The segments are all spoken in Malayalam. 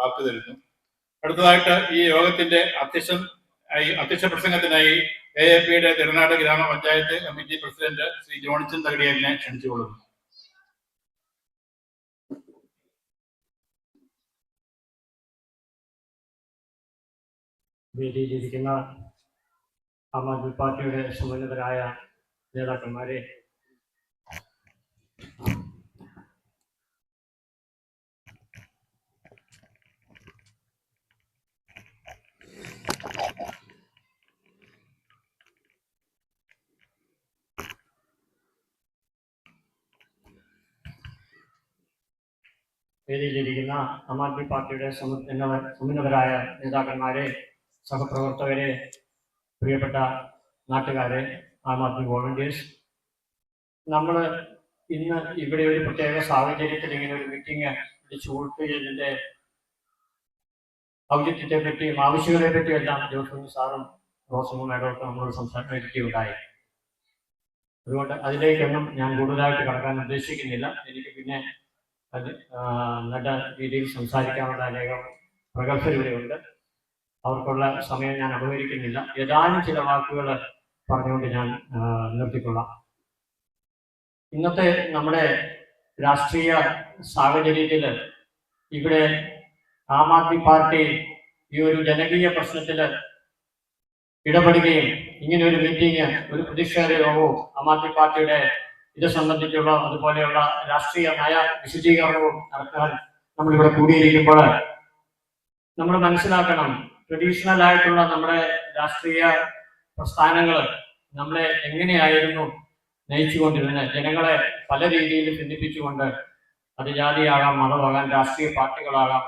വാക്ക് തരുന്നു. അടുത്തതായിട്ട് ഈ യോഗത്തിന്റെ അധ്യക്ഷൻ അധ്യക്ഷ പ്രസംഗത്തിനായി എ എ പിയുടെ തിരുനാട് ഗ്രാമപഞ്ചായത്ത് കമ്മിറ്റി പ്രസിഡന്റ് ശ്രീ ജോൺസൺ തകടിയലിനെ ക്ഷണിച്ചുകൊള്ളുന്നു. വേദിയിലിരിക്കുന്ന ആം ആദ്മി പാർട്ടിയുടെ സമുന്നതരായ നേതാക്കന്മാരെ വേദിയിലിരിക്കുന്ന ആം ആദ്മി പാർട്ടിയുടെ സമു- സമുന്നതരായ നേതാക്കന്മാരെ സഹപ്രവർത്തകരെ പ്രിയപ്പെട്ട നാട്ടുകാരെ ആം ആദ്മി വോളണ്ടിയേഴ്സ്. നമ്മൾ ഇന്ന് ഇവിടെ ഒരു പ്രത്യേക സാഹചര്യത്തിൽ ഇങ്ങനെ ഒരു മീറ്റിംഗ് ചൂട്ടിന്റെ ഔചിത്യത്തെ പറ്റിയും ആവശ്യകതയെ പറ്റിയും എല്ലാം ജോസഫ് സാറും റോസമ്മ മേഡമൊക്കെ നമ്മളോട് സംസാരിക്കുകയുണ്ടായി. അതുകൊണ്ട് അതിലേക്കൊന്നും ഞാൻ കൂടുതലായിട്ട് കടക്കാൻ ഉദ്ദേശിക്കുന്നില്ല. എനിക്ക് പിന്നെ അത് നല്ല രീതിയിൽ സംസാരിക്കാനുള്ള അനേകം പ്രഗത്ഭർ ഇവിടെയുണ്ട്. അവർക്കുള്ള സമയം ഞാൻ അപകരിക്കുന്നില്ല. ഏതാനും ചില വാക്കുകൾ പറഞ്ഞുകൊണ്ട് ഞാൻ നിർത്തിക്കൊള്ളാം. ഇന്നത്തെ നമ്മുടെ രാഷ്ട്രീയ സാഹചര്യത്തിൽ ഇവിടെ ആം ആദ്മി പാർട്ടി ഈ ഒരു ജനകീയ പ്രശ്നത്തിൽ ഇടപെടുകയും ഇങ്ങനെ ഒരു മീറ്റിംഗ് ഒരു പ്രതിഷേധ യോഗവും ആം ആദ്മി പാർട്ടിയുടെ ഇത് സംബന്ധിച്ചുള്ള അതുപോലെയുള്ള രാഷ്ട്രീയ നയ വിശദീകരണവും നടത്താൻ നമ്മളിവിടെ കൂടിയിരിക്കുമ്പോൾ നമ്മൾ മനസ്സിലാക്കണം ട്രഡീഷണൽ ആയിട്ടുള്ള നമ്മുടെ രാഷ്ട്രീയ പ്രസ്ഥാനങ്ങൾ നമ്മളെ എങ്ങനെയായിരുന്നു നയിച്ചുകൊണ്ടിരുന്നത്. ജനങ്ങളെ പല രീതിയിൽ ഭിന്നിപ്പിച്ചുകൊണ്ട് അത് ജാതിയാകാം മതമാകാം രാഷ്ട്രീയ പാർട്ടികളാകാം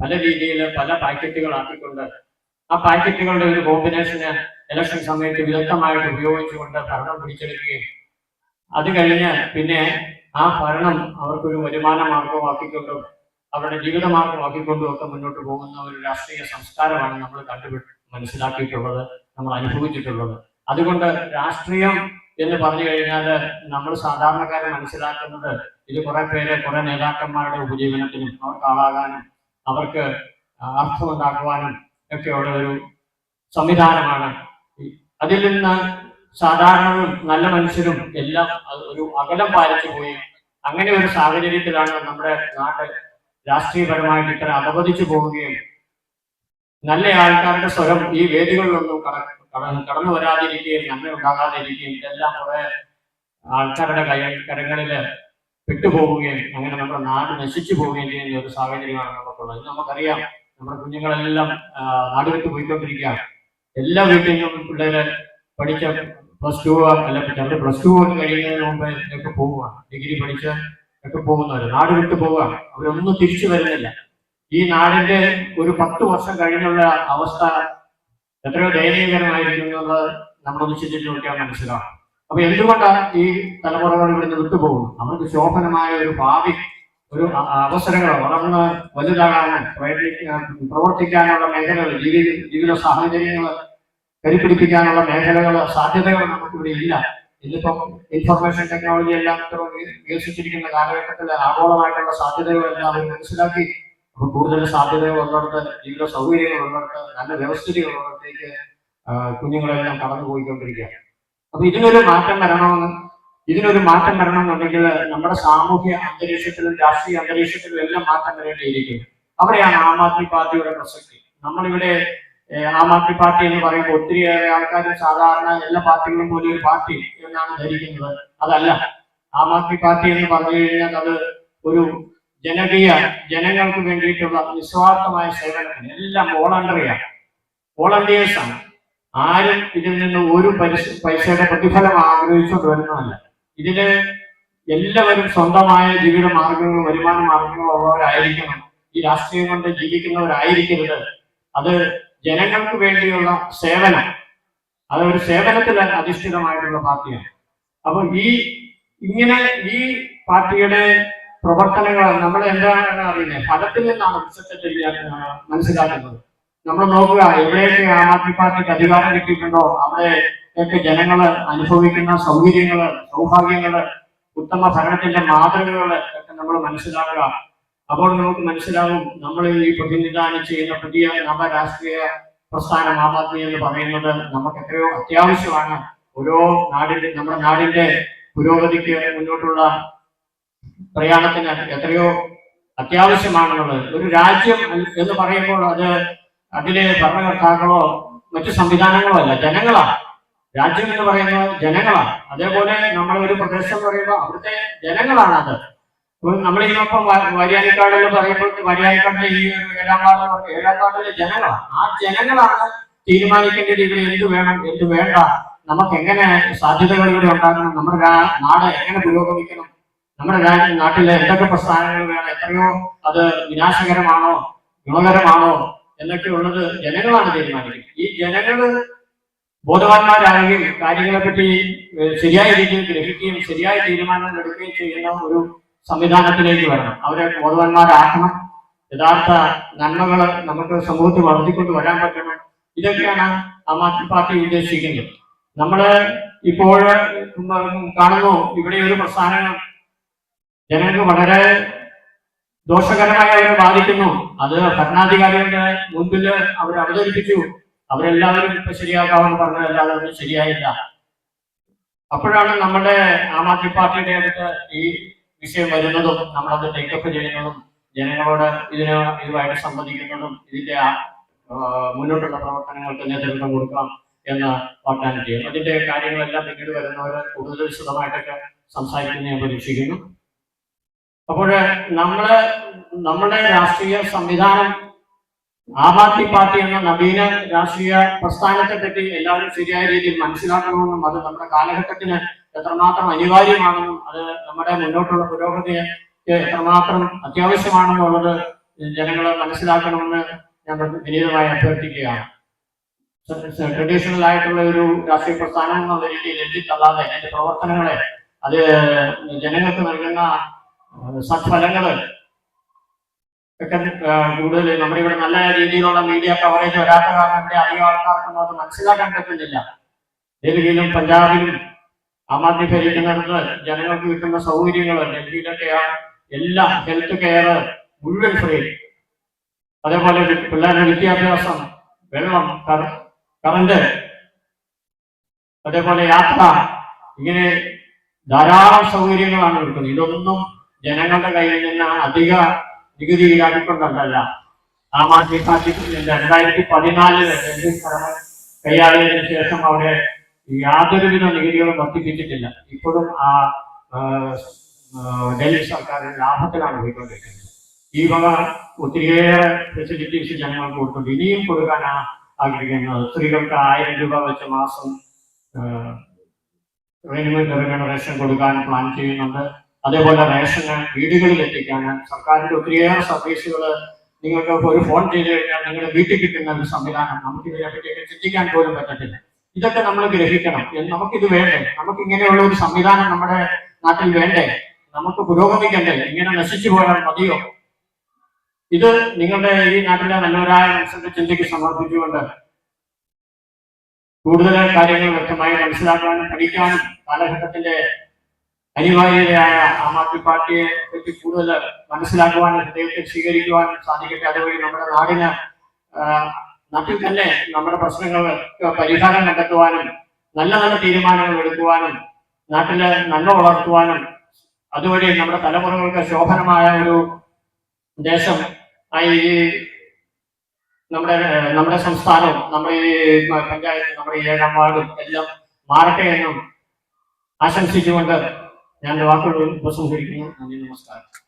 പല രീതിയിൽ പല പാക്കറ്റുകളാക്കിക്കൊണ്ട് ആ പാക്കറ്റുകളുടെ ഒരു കോമ്പിനേഷന് ഇലക്ഷൻ സമയത്ത് വിദഗ്ധമായിട്ട് ഉപയോഗിച്ചുകൊണ്ട് ഭരണം പിടിച്ചെടുക്കുകയും അത് കഴിഞ്ഞ് പിന്നെ ആ ഭരണം അവർക്കൊരു വരുമാന മാർഗമാക്കിക്കൊണ്ടും അവരുടെ ജീവിത മാർഗമാക്കിക്കൊണ്ടും ഒക്കെ മുന്നോട്ട് പോകുന്ന ഒരു രാഷ്ട്രീയ സംസ്കാരമാണ് നമ്മൾ കണ്ടു മനസ്സിലാക്കിയിട്ടുള്ളത് നമ്മൾ അനുഭവിച്ചിട്ടുള്ളത്. അതുകൊണ്ട് രാഷ്ട്രീയം എന്ന് പറഞ്ഞു കഴിഞ്ഞാൽ നമ്മൾ സാധാരണക്കാരെ മനസ്സിലാക്കുന്നത് ഇത് കുറെ പേരെ കുറെ നേതാക്കന്മാരുടെ ഉപജീവനത്തിനും അവർക്ക് ആളാകാനും അവർക്ക് അർത്ഥമുണ്ടാക്കുവാനും ഒക്കെയുള്ള ഒരു സംവിധാനമാണ്. അതിൽ നിന്ന് സാധാരണവും നല്ല മനുഷ്യരും എല്ലാം ഒരു അകലം പാലിച്ചു പോയി. അങ്ങനെ ഒരു സാഹചര്യത്തിലാണ് നമ്മുടെ നാട് രാഷ്ട്രീയപരമായിട്ട് ഇത്ര അധപതിച്ചു പോവുകയും നല്ല ആൾക്കാരുടെ സ്വരം ഈ വേദികളിലൊന്നും കട കട- കടന്നു വരാതിരിക്കുകയും നന്മ ഉണ്ടാകാതിരിക്കുകയും ഇതെല്ലാം കുറെ ആൾക്കാരുടെ കൈ കരങ്ങളിൽ വിട്ടുപോവുകയും അങ്ങനെ നമ്മുടെ നാട് നശിച്ചു പോവുകയും ചെയ്യുന്ന ഒരു സാഹചര്യമാണ് നമുക്കുള്ളത്. നമുക്കറിയാം. നമ്മുടെ കുഞ്ഞുങ്ങളെല്ലാം നാട് പോയിക്കൊണ്ടിരിക്കുകയാണ്. എല്ലാ വീട്ടിലും പിള്ളേര് പഠിച്ച പ്ലസ് ടു അല്ല ചിലർ പ്ലസ് ടു പോലും കഴിയുന്നതിന് മുമ്പ് ഇതൊക്കെ പോവുകയാണ്. ഡിഗ്രി പഠിച്ച് ഒക്കെ പോകുന്നവര്. നാട് വിട്ടു പോവുകയാണ്. അവരൊന്നും തിരിച്ചു വരുന്നില്ല. ഈ നാടിന്റെ ഒരു പത്ത് വർഷം കഴിഞ്ഞുള്ള അവസ്ഥ എത്രയോ ദയനീയകരമായിരിക്കും എന്നുള്ളത് നമ്മളൊന്ന് ചിന്തിച്ചു നോക്കിയാൽ മനസ്സിലാവും. അപ്പൊ എന്തുകൊണ്ടാണ് ഈ തലമുറകൾ ഇവിടുന്ന് വിട്ടുപോകുന്നു അവർക്ക് ശോഭനമായ ഒരു ഭാവി ഒരു അവസരങ്ങളോ വളർന്ന് വലുതാകാനും പ്രവർത്തിക്കാനുള്ള മേഖലകൾ ജീവിത ജീവിത സാഹചര്യങ്ങൾ കരുപിടിപ്പിക്കാനുള്ള മേഖലകളോ സാധ്യതകൾ നമുക്കിവിടെ ഇല്ല. ഇന്നിപ്പം ഇൻഫർമേഷൻ ടെക്നോളജി എല്ലാം ഇത്ര വികസിച്ചിരിക്കുന്ന കാലഘട്ടത്തിൽ ആഗോളമായിട്ടുള്ള സാധ്യതകളെല്ലാം അവർ മനസ്സിലാക്കി. അപ്പൊ കൂടുതൽ സാധ്യതകൾ ഉള്ളിടത്ത് ജീവിത സൗകര്യങ്ങൾ ഉള്ളിടത്ത് നല്ല വ്യവസ്ഥിതികൾ ഉള്ളിടത്തേക്ക് കുഞ്ഞുങ്ങളെല്ലാം കടന്നു പോയിക്കൊണ്ടിരിക്കുകയാണ്. അപ്പൊ ഇതിനൊരു മാറ്റം വരണമെന്ന് ഇതിനൊരു മാറ്റം വരണമെന്നുണ്ടെങ്കിൽ നമ്മുടെ സാമൂഹ്യ അന്തരീക്ഷത്തിലും രാഷ്ട്രീയ അന്തരീക്ഷത്തിലും എല്ലാം മാറ്റം വരേണ്ടിയിരിക്കുന്നു. അവിടെയാണ് ആം ആദ്മി പാർട്ടിയുടെ പ്രസക്തി. നമ്മളിവിടെ ആം ആദ്മി പാർട്ടി എന്ന് പറയുമ്പോൾ ഒത്തിരിയേറെ ആൾക്കാർ സാധാരണ എല്ലാ പാർട്ടികളും പോലെ ഒരു പാർട്ടി എന്നാണ് ധരിക്കുന്നത്. അതല്ല. ആം ആദ്മി പാർട്ടി എന്ന് പറഞ്ഞു കഴിഞ്ഞാൽ അത് ഒരു ജനകീയ ജനങ്ങൾക്ക് വേണ്ടിയിട്ടുള്ള നിസ്വാർത്ഥമായ സേവനത്തിന് എല്ലാം വോളണ്ടറിയാണ്. വോളണ്ടിയേഴ്സ് ആണ് ആരും ഇതിൽ നിന്ന് ഒരു പൈസ പൈസയുടെ പ്രതിഫലം ആഗ്രഹിച്ചുകൊണ്ട് വരുന്നതല്ല. ഇതിൽ എല്ലാവരും സ്വന്തമായ ജീവിത മാർഗങ്ങളും വരുമാന മാർഗങ്ങളും ഉള്ളവരായിരിക്കണം. ഈ രാഷ്ട്രീയം കൊണ്ട് ജീവിക്കുന്നവരായിരിക്കരുത്. അത് ജനങ്ങൾക്ക് വേണ്ടിയുള്ള സേവനം. അതൊരു സേവനത്തിൽ അധിഷ്ഠിതമായിട്ടുള്ള പാർട്ടിയാണ്. അപ്പൊ ഈ ഇങ്ങനെ ഈ പാർട്ടിയുടെ പ്രവർത്തനങ്ങൾ നമ്മൾ എന്താണ് അറിയുന്നത്? ഫലത്തിൽ നിന്നാണ് വൃക്ഷത്തെ മനസ്സിലാക്കുന്നത്. നമ്മൾ നോക്കുക എവിടെയൊക്കെ ആം ആദ്മി പാർട്ടിക്ക് അധികാരം കിട്ടിയിട്ടുണ്ടോ? അവിടെയൊക്കെ ജനങ്ങൾ അനുഭവിക്കുന്ന സൗകര്യങ്ങൾ സൗഭാഗ്യങ്ങൾ ഉത്തമ ഭരണത്തിന്റെ മാതൃകകൾ ഒക്കെ നമ്മൾ മനസ്സിലാക്കുക. അപ്പോൾ നമുക്ക് മനസ്സിലാവും നമ്മൾ ഈ പ്രതിനിധാനം ചെയ്യുന്ന പുതിയ നവ രാഷ്ട്രീയ പ്രസ്ഥാനം ആം ആദ്മി എന്ന് പറയുന്നത് നമുക്ക് എത്രയോ അത്യാവശ്യമാണ്. ഓരോ നാടിന്റെ നമ്മുടെ നാടിന്റെ പുരോഗതിക്ക് മുന്നോട്ടുള്ള പ്രയാണത്തിന് എത്രയോ അത്യാവശ്യമാണെന്നുള്ളത് ഒരു രാജ്യം എന്ന് പറയുമ്പോൾ അത് അതിലെ ഭരണകർത്താക്കളോ മറ്റു സംവിധാനങ്ങളോ അല്ല ജനങ്ങളാണ്. രാജ്യം എന്ന് പറയുന്നത് ജനങ്ങളാണ്. അതേപോലെ നമ്മൾ ഒരു പ്രദേശം എന്ന് പറയുമ്പോൾ അവിടുത്തെ ജനങ്ങളാണ് അത് നമ്മളിതിനൊപ്പം വരിയാനിക്കാട് എന്ന് പറയുമ്പോൾ വരിയാനിക്കാടിലെ ഈ ഏഴാം വാർഡ് ഏഴാം വാർഡിലെ ജനങ്ങളാണ്. ആ ജനങ്ങളാണ് തീരുമാനിക്കേണ്ടത് ഇവിടെ എന്ത് വേണം എന്ത് വേണ്ട നമുക്ക് എങ്ങനെ സാധ്യതകൾ ഇവിടെ ഉണ്ടാക്കണം നമ്മുടെ നാട് എങ്ങനെ പുരോഗമിക്കണം നമ്മുടെ നാട്ടിലെ എന്തൊക്കെ പ്രസ്ഥാനങ്ങൾ വേണം എത്രയോ അത് വിനാശകരമാണോ ഗുണകരമാണോ എന്നൊക്കെ ഉള്ളത് ജനങ്ങളാണ് തീരുമാനിക്കുന്നത്. ഈ ജനങ്ങൾ ബോധവാന്മാരാകുകയും കാര്യങ്ങളെപ്പറ്റി ശരിയായ രീതിയിൽ ഗ്രഹിക്കുകയും ശരിയായ തീരുമാനങ്ങൾ എടുക്കുകയും ചെയ്യുന്ന ഒരു സംവിധാനത്തിലേക്ക് വരണം. അവരെ ബോധവാന്മാരാക്കണം യഥാർത്ഥ നന്മകൾ നമുക്ക് സമൂഹത്തിൽ വളർത്തിക്കൊണ്ട് വരാൻ പറ്റണം. ഇതൊക്കെയാണ് ആം ആദ്മി പാർട്ടി ഉദ്ദേശിക്കുന്നത്. നമ്മൾ ഇപ്പോൾ കാണുന്നു ഇവിടെ ഒരു പ്രസ്ഥാനം ജനങ്ങൾക്ക് വളരെ ദോഷകരമായി അവരെ ബാധിക്കുന്നു. അത് ഭരണാധികാരികളുടെ മുൻപിൽ അവർ അവതരിപ്പിച്ചു. അവരെല്ലാവരും ഇപ്പൊ ശരിയാക്കാമെന്ന് പറഞ്ഞതല്ലാതെ അത് ശരിയായില്ല. അപ്പോഴാണ് നമ്മുടെ ആം ആദ്മി പാർട്ടിയുടെ അടുത്ത് ഈ വിഷയം വരുന്നതും നമ്മളത് ടേക്കപ്പ് ചെയ്യുന്നതും ജനങ്ങളോട് ഇതിന് ഇതുമായിട്ട് സംബന്ധിക്കുന്നതും ഇതിന്റെ മുന്നോട്ടുള്ള പ്രവർത്തനങ്ങൾക്ക് നേതൃത്വം കൊടുക്കാം എന്ന് വാഗ്ദാനം ചെയ്യുന്നു. അതിന്റെ കാര്യങ്ങളെല്ലാം പിന്നീട് വരുന്നവർ കൂടുതൽ വിശദമായിട്ടൊക്കെ സംസാരിക്കുന്ന ഞാൻ പ്രതീക്ഷിക്കുന്നു. അപ്പോൾ നമ്മൾ നമ്മുടെ രാഷ്ട്രീയ സംവിധാനം ആം ആദ്മി പാർട്ടി എന്ന നവീന രാഷ്ട്രീയ പ്രസ്ഥാനത്തെ പറ്റി എല്ലാവരും ശരിയായ രീതിയിൽ മനസ്സിലാക്കണമെന്നും അത് നമ്മുടെ കാലഘട്ടത്തിന് എത്രമാത്രം അനിവാര്യമാണെന്നും അത് നമ്മുടെ മുന്നോട്ടുള്ള പുരോഗതിയെ എത്രമാത്രം അത്യാവശ്യമാണെന്നുള്ളത് ജനങ്ങൾ മനസ്സിലാക്കണമെന്ന് ഞാൻ വിനീതമായി അഭ്യർത്ഥിക്കുകയാണ്. ട്രഡീഷണൽ ആയിട്ടുള്ള ഒരു രാഷ്ട്രീയ പ്രസ്ഥാനം എന്നുള്ള രീതിയിൽ എത്തിത്തള്ളാതെ അതിന്റെ പ്രവർത്തനങ്ങളെ അത് ജനങ്ങൾക്ക് നൽകുന്ന ഏഹ്, സത്ഫലങ്ങൾ ഒക്കെ കൂടുതൽ നമ്മുടെ ഇവിടെ നല്ല രീതിയിലുള്ള മീഡിയ കവറേജ് വരാത്ത കാരണം ഇവിടെ അധികം ആൾക്കാർക്കൊന്നും അത് മനസ്സിലാക്കാൻ പറ്റുന്നില്ല. ഡൽഹിയിലും പഞ്ചാബിലും ആം ആദ്മി ഭരിക്കുന്നിടത്ത് ജനങ്ങൾക്ക് കിട്ടുന്ന സൗകര്യങ്ങൾ ഡൽഹിയിലൊക്കെ ആ എല്ലാം ഹെൽത്ത് കെയർ മുഴുവൻ ഫ്രീ അതേപോലെ പിള്ളേരുടെ വിദ്യാഭ്യാസം വെള്ളം കറ- കറണ്ട് അതേപോലെ യാത്ര ഇങ്ങനെ ധാരാളം സൗകര്യങ്ങളാണ് കിട്ടുന്നത്. ഇതൊന്നും ജനങ്ങളുടെ കയ്യിൽ നിന്ന് അധിക നികുതി ഈടാക്കിക്കൊണ്ടല്ല ആം ആദ്മി പാർട്ടി രണ്ടായിരത്തി പതിനാലിൽ കൈയാളിയതിനു ശേഷം അവിടെ യാതൊരുവിധ നികുതികളും വർദ്ധിപ്പിച്ചിട്ടില്ല. ഇപ്പോഴും ആ ഡൽഹി സർക്കാർ ലാഭത്തിലാണ് പോയിക്കൊണ്ടിരിക്കുന്നത്. ഈ വക ഒത്തിരിയേറെ ഫെസിലിറ്റീസ് ജനങ്ങൾക്ക് കൊടുക്കുന്നുണ്ട് ഇനിയും കൊടുക്കാനാണ് ആഗ്രഹിക്കുന്നത്. സ്ത്രീകൾക്ക് ആയിരം രൂപ വെച്ച് മാസം റവന്യൂ റേഷൻ കൊടുക്കാൻ പ്ലാൻ ചെയ്യുന്നുണ്ട്. അതേപോലെ റേഷന് വീടുകളിൽ എത്തിക്കാൻ സർക്കാരിന്റെ ഒത്തിരിയേറെ സർവീസുകൾ നിങ്ങൾക്ക് ഒരു ഫോൺ ചെയ്ത് കഴിഞ്ഞാൽ നിങ്ങളുടെ വീട്ടിൽ കിട്ടുന്ന ഒരു സംവിധാനം നമുക്ക് ഇതിനെപ്പറ്റിയൊക്കെ ചിന്തിക്കാൻ പോലും പറ്റത്തില്ല. ഇതൊക്കെ നമ്മൾ ഗ്രഹിക്കണം നമുക്കിത് വേണ്ടേ? നമുക്ക് ഇങ്ങനെയുള്ള ഒരു സംവിധാനം നമ്മുടെ നാട്ടിൽ വേണ്ടേ? നമുക്ക് പുരോഗമിക്കണ്ടേ? ഇങ്ങനെ നശിച്ചു പോയാൽ മതിയോ? ഇത് നിങ്ങളുടെ ഈ നാട്ടിലെ നല്ലവരായ മനുഷ്യന്റെ ചിന്തയ്ക്ക് സമർപ്പിച്ചുകൊണ്ട് കൂടുതൽ കാര്യങ്ങൾ വ്യക്തമായി മനസ്സിലാക്കാനും പഠിക്കാനും കാലഘട്ടത്തിന്റെ അനിവാര്യതയായ ആം ആദ്മി പാർട്ടിയെ പറ്റി കൂടുതൽ മനസ്സിലാക്കുവാനും ഹൃദയത്തിൽ സ്വീകരിക്കുവാനും സാധിക്കട്ടെ? അതുവഴി നമ്മുടെ നാടിന് നാട്ടിൽ തന്നെ നമ്മുടെ പ്രശ്നങ്ങൾക്ക് പരിഹാരം കണ്ടെത്തുവാനും നല്ല നല്ല തീരുമാനങ്ങൾ എടുക്കുവാനും നാട്ടിൽ നന്മ വളർത്തുവാനും അതുവഴി നമ്മുടെ തലമുറകൾക്ക് ശോഭനമായ ഒരു ദേശം ആയി ഈ നമ്മുടെ നമ്മുടെ സംസ്ഥാനവും നമ്മുടെ ഈ പഞ്ചായത്ത് നമ്മുടെ ഏഴാം വാർഡും എല്ലാം മാറട്ടെ എന്നും ആശംസിച്ചുകൊണ്ട് ഞാൻ വാക്കുകൾ ഉപസംഹരിക്കുന്നു. നന്ദി നമസ്കാരം.